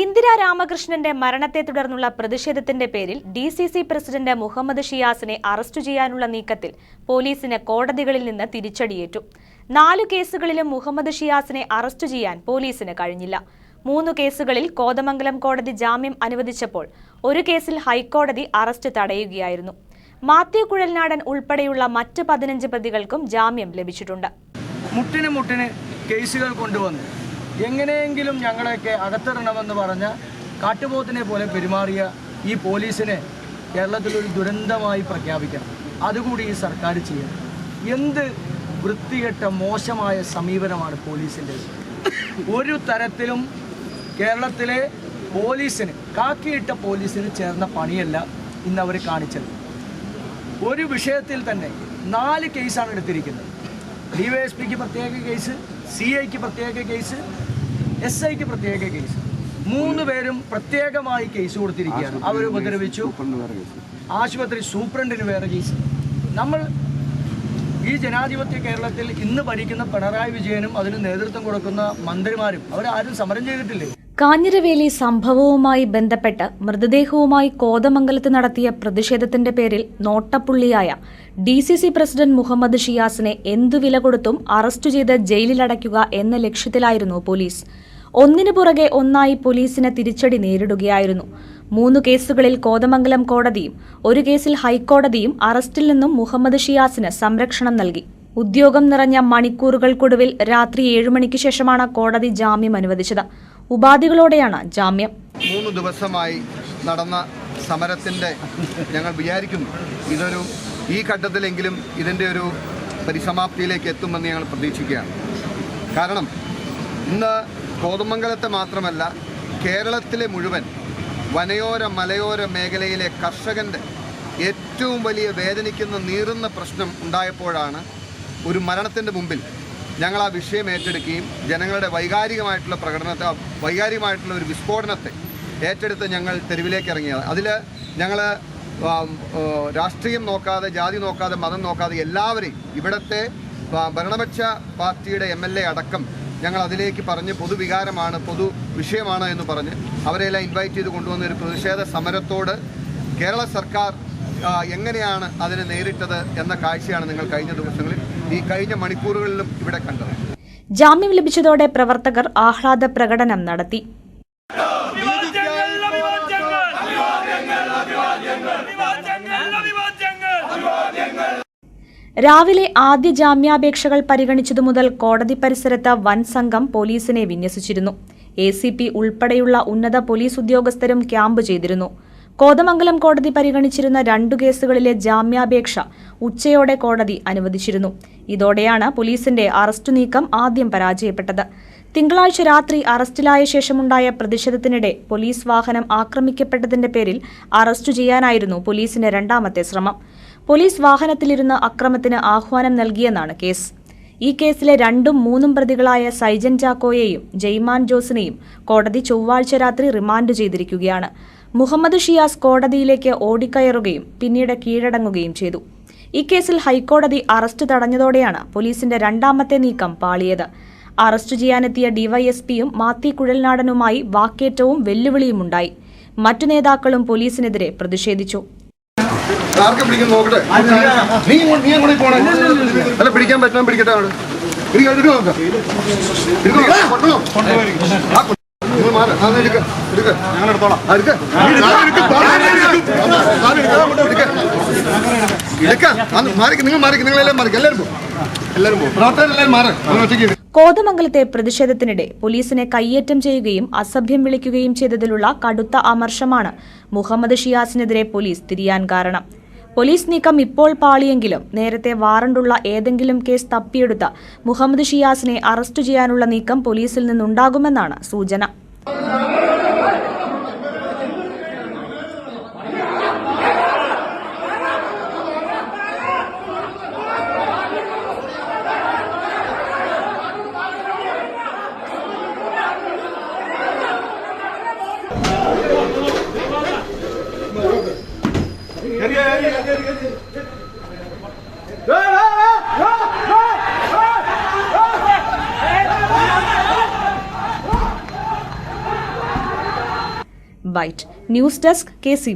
ഇന്ദിര രാമകൃഷ്ണന്റെ മരണത്തെ തുടർന്നുള്ള പ്രതിഷേധത്തിന്റെ പേരിൽ D C C president Muhammad ഷിയാസിനെ arrest ചെയ്യാനുള്ള നീക്കത്തിൽ പോലീസിന് കോടതികളിൽ നിന്ന് തിരിച്ചടിയേറ്റു. നാല് കേസുകളിലും മുഹമ്മദ് ഷിയാസിനെ അറസ്റ്റ് ചെയ്യാൻ പോലീസിന് കഴിഞ്ഞില്ല. മൂന്ന് കേസുകളിൽ കോതമംഗലം കോടതി ജാമ്യം അനുവദിച്ചപ്പോൾ ഒരു കേസിൽ ഹൈക്കോടതി അറസ്റ്റ് തടയുകയായിരുന്നു. മാത്യു കുഴൽനാടൻ ഉൾപ്പെടെയുള്ള മറ്റ് പതിനഞ്ച് പ്രതികൾക്കും ജാമ്യം ലഭിച്ചിട്ടുണ്ട്. മുട്ടിന് മുട്ടിന് കേസുകൾ കൊണ്ടുവന്ന്. എങ്ങനെയെങ്കിലും ഞങ്ങളെയൊക്കെ അകത്തിടണമെന്ന് പറഞ്ഞ കാട്ടുപോത്തിനെ പോലെ പെരുമാറിയ ഈ പോലീസിനെ കേരളത്തിലൊരു ദുരന്തമായി പ്രഖ്യാപിക്കണം. അതുകൂടി ഈ സർക്കാർ ചെയ്യണം. എന്ത് വൃത്തികെട്ട മോശമായ സമീപനമാണ് പോലീസിന്റെ? ഒരു തരത്തിലും കേരളത്തിലെ പോലീസിന് കാക്കിയിട്ട പോലീസിന് ചേർന്ന പണിയല്ല ഇന്ന് അവർ കാണിച്ചത്. ഒരു വിഷയത്തിൽ തന്നെ നാല് കേസാണ് എടുത്തിരിക്കുന്നത്. ഡിവൈഎസ്പിക്ക് പ്രത്യേക കേസ് സി ഐക്ക് പ്രത്യേക കേസ് എസ് ഐക്ക് പ്രത്യേക കേസ്. മൂന്ന് പേരും പ്രത്യേകമായി കേസ് കൊടുത്തിരിക്കുകയാണ്. അവർ ഉപദ്രവിച്ചു. ആശുപത്രി സൂപ്രണ്ടിന് വേറെ കേസ്. നമ്മൾ ഈ ജനാധിപത്യ കേരളത്തിൽ ഇന്ന് ഭരിക്കുന്ന പിണറായി വിജയനും അതിന് നേതൃത്വം കൊടുക്കുന്ന മന്ത്രിമാരും അവരാരും സമരം ചെയ്തിട്ടില്ലേ? കാഞ്ഞിരവേലി സംഭവവുമായി ബന്ധപ്പെട്ട് മൃതദേഹവുമായി കോതമംഗലത്ത് നടത്തിയ പ്രതിഷേധത്തിന്റെ പേരിൽ നോട്ടപ്പുള്ളിയായ D C C president Muhammad ഷിയാസിനെ എന്തു വില കൊടുത്തും അറസ്റ്റ് ചെയ്ത് ജയിലിലടയ്ക്കുക എന്ന ലക്ഷ്യത്തിലായിരുന്നു പോലീസ്. ഒന്നിനു പുറകെ ഒന്നായി പോലീസിന് തിരിച്ചടി നേരിടുകയായിരുന്നു. മൂന്ന് കേസുകളിൽ കോതമംഗലം കോടതിയും ഒരു കേസിൽ ഹൈക്കോടതിയും അറസ്റ്റിൽ നിന്നും മുഹമ്മദ് ഷിയാസിന് സംരക്ഷണം നൽകി. ഉദ്യോഗം നിറഞ്ഞ മണിക്കൂറുകൾക്കൊടുവിൽ രാത്രി ഏഴുമണിക്ക് ശേഷമാണ് കോടതി ജാമ്യം അനുവദിച്ചത്. ഉപാധികളോടെയാണ് ജാമ്യം. മൂന്ന് ദിവസമായി നടന്ന സമരത്തിന്റെ ഞങ്ങൾ വിചാരിക്കുന്നു. ഇതൊരു ഈ ഘട്ടത്തിലെങ്കിലും ഇതിന്റെ ഒരു പരിസമാപ്തിയിലേക്ക് എത്തുമെന്ന് ഞങ്ങൾ പ്രതീക്ഷിക്കുകയാണ്. കാരണം ഇന്ന് കോതമംഗലത്തെ മാത്രമല്ല കേരളത്തിലെ മുഴുവൻ വനയോര മലയോര മേഖലയിലെ കർഷകന്റെ ഏറ്റവും വലിയ വേദനിക്കുന്ന നീറുന്ന പ്രശ്നം ഉണ്ടായപ്പോഴാണ് ഒരു മരണത്തിന്റെ മുമ്പിൽ ഞങ്ങൾ ആ വിഷയം ഏറ്റെടുക്കുകയും ജനങ്ങളുടെ വൈകാരികമായിട്ടുള്ള പ്രകടനത്തെ വൈകാരികമായിട്ടുള്ള ഒരു വിസ്ഫോടനത്തെ ഏറ്റെടുത്ത് ഞങ്ങൾ തെരുവിലേക്ക് ഇറങ്ങിയത്. അതിൽ ഞങ്ങൾ രാഷ്ട്രീയം നോക്കാതെ ജാതി നോക്കാതെ മതം നോക്കാതെ എല്ലാവരെയും ഇവിടുത്തെ ഭരണപക്ഷ പാർട്ടിയുടെ എം എൽ എ അടക്കം ഞങ്ങൾ അതിലേക്ക് പറഞ്ഞ് പൊതുവികാരമാണ് പൊതു വിഷയമാണ് എന്ന് പറഞ്ഞ് അവരെല്ലാം ഇൻവൈറ്റ് ചെയ്ത് കൊണ്ടുവന്ന ഒരു പ്രതിഷേധ സമരത്തോട് കേരള സർക്കാർ എങ്ങനെയാണ് അതിനെ നേരിട്ടത് എന്ന കാഴ്ചയാണ് നിങ്ങൾ കഴിഞ്ഞ ദിവസങ്ങളിൽ ഈ കഴിഞ്ഞ മണിക്കൂറുകളിലും ഇവിടെ കണ്ടത്. ജാമ്യം ലഭിച്ചതോടെ പ്രവർത്തകർ ആഹ്ലാദ പ്രകടനം നടത്തി. രാവിലെ ആദ്യ ജാമ്യാപേക്ഷകൾ പരിഗണിച്ചതു മുതൽ കോടതി പരിസരത്ത് വൻ സംഘം പോലീസിനെ വിന്യസിച്ചിരുന്നു. എ സി പി ഉൾപ്പെടെയുള്ള ഉന്നത പോലീസ് ഉദ്യോഗസ്ഥരും ക്യാമ്പ് ചെയ്തിരുന്നു. കോതമംഗലം കോടതി പരിഗണിച്ചിരുന്ന രണ്ടു കേസുകളിലെ ജാമ്യാപേക്ഷ ഉച്ചയോടെ കോടതി അനുവദിച്ചിരുന്നു. ഇതോടെയാണ് പോലീസിന്റെ അറസ്റ്റ് നീക്കം ആദ്യം പരാജയപ്പെട്ടത്. തിങ്കളാഴ്ച രാത്രി അറസ്റ്റിലായ ശേഷമുണ്ടായ പ്രതിഷേധത്തിനിടെ പോലീസ് വാഹനം ആക്രമിക്കപ്പെട്ടതിന്റെ പേരിൽ അറസ്റ്റ് ചെയ്യാനായിരുന്നു പോലീസിന്റെ രണ്ടാമത്തെ ശ്രമം. പോലീസ് വാഹനത്തിലിരുന്ന് അക്രമത്തിന് ആഹ്വാനം നൽകിയെന്നാണ് കേസ്. ഈ കേസിലെ രണ്ടും മൂന്നും പ്രതികളായ സൈജൻ ചാക്കോയെയും ജയ്മാൻ ജോസിനെയും കോടതി ചൊവ്വാഴ്ച രാത്രി റിമാൻഡ് ചെയ്തിരിക്കുകയാണ്. മുഹമ്മദ് ഷിയാസ് കോടതിയിലേക്ക് ഓടിക്കയറുകയും പിന്നീട് കീഴടങ്ങുകയും ചെയ്തു. ഈ കേസിൽ ഹൈക്കോടതി അറസ്റ്റ് തടഞ്ഞതോടെയാണ് പോലീസിന്റെ രണ്ടാമത്തെ നീക്കം പാളിയത്. അറസ്റ്റ് ചെയ്യാനെത്തിയ ഡിവൈഎസ്പിയും മാത്തി കുഴൽനാടനുമായി വാക്കേറ്റവും വെല്ലുവിളിയുമുണ്ടായി. മറ്റു നേതാക്കളും പോലീസിനെതിരെ പ്രതിഷേധിച്ചു. ആർക്കെ പിടിക്കാൻ നോക്കട്ടെ. നീ നീ അങ്ങോട്ട് പോണേ. അല്ല പിടിക്കാൻ പറ്റാൻ പിടിക്കട്ടെ അവിടെ. നിങ്ങൾ മാറിക്ക്. നിങ്ങളെല്ലാം മാറിക്ക്. എല്ലാവരും പോകും എല്ലാവരും പോകും പ്രവർത്തകരെല്ലാവരും മാറ്. നിങ്ങൾ ഒറ്റയ്ക്ക് ഇരി. കോതമംഗലത്തെ പ്രതിഷേധത്തിനിടെ പോലീസിനെ കയ്യേറ്റം ചെയ്യുകയും അസഭ്യം വിളിക്കുകയും ചെയ്തതിലുള്ള കടുത്ത അമർഷമാണ് മുഹമ്മദ് ഷിയാസിനെതിരെ പോലീസ് തിരിയാൻ കാരണം. പോലീസ് നീക്കം ഇപ്പോൾ പാളിയെങ്കിലും നേരത്തെ വാറണ്ടുള്ള ഏതെങ്കിലും കേസ് തപ്പിയെടുത്ത മുഹമ്മദ് ഷിയാസിനെ അറസ്റ്റ് ചെയ്യാനുള്ള നീക്കം പോലീസിൽ നിന്നുണ്ടാകുമെന്നാണ് സൂചന. बाइट न्यूज़ डेस्क केसी